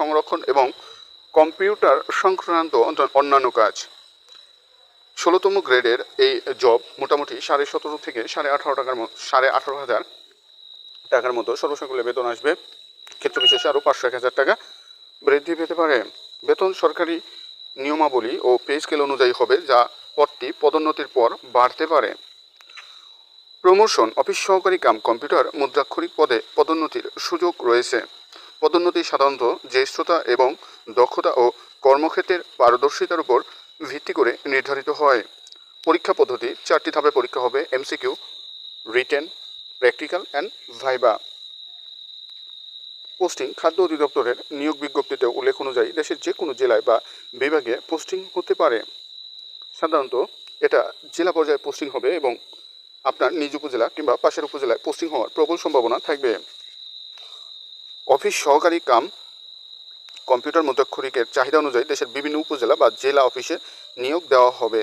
সংরক্ষণ এবং কম্পিউটার সংক্রান্ত অন্যান্য কাজ। ষোলোতম গ্রেডের এই জব মোটামুটি সাড়ে সতেরো থেকে সাড়ে আঠারো টাকার মতো সাড়ে আঠারো হাজার টাকার মতো সর্বসকলে বেতন আসবে। ক্ষেত্র বিশেষে আরও পাঁচশো এক হাজার টাকা বৃদ্ধি পেতে পারে। বেতন সরকারি নিয়মাবলী ও পে স্কেল অনুযায়ী হবে, যা পদটি পদোন্নতির পর বাড়তে পারে। প্রমোশন, অফিস সহকারী কাম, কম্পিউটার, মুদ্রাক্ষরিক পদে পদোন্নতির সুযোগ রয়েছে। পদোন্নতি সাধারণত জ্যেষ্ঠতা এবং দক্ষতা ও কর্মক্ষেত্রের পারদর্শিতার উপর ভিত্তি করে নির্ধারিত হয়। পরীক্ষা পদ্ধতি, চারটি ধাপে পরীক্ষা হবে MCQ written practical and viva posting খাদ্য অধিদপ্তরের নিয়োগ বিজ্ঞপ্তিতে উল্লেখ অনুযায়ী দেশের যে কোনো জেলায় বা বিভাগে পোস্টিং হতে পারে। সাধারণত এটা জেলা পর্যায়ে পোস্টিং হবে এবং আপনার নিজ উপজেলা কিংবা পাশের উপজেলায় পোস্টিং হওয়ার প্রবল সম্ভাবনা থাকবে। অফিস সহকারী কাম, কম্পিউটার মুদ্রাক্ষরিকের চাহিদা অনুযায়ী দেশের বিভিন্ন উপজেলা বা জেলা অফিসে নিয়োগ দেওয়া হবে।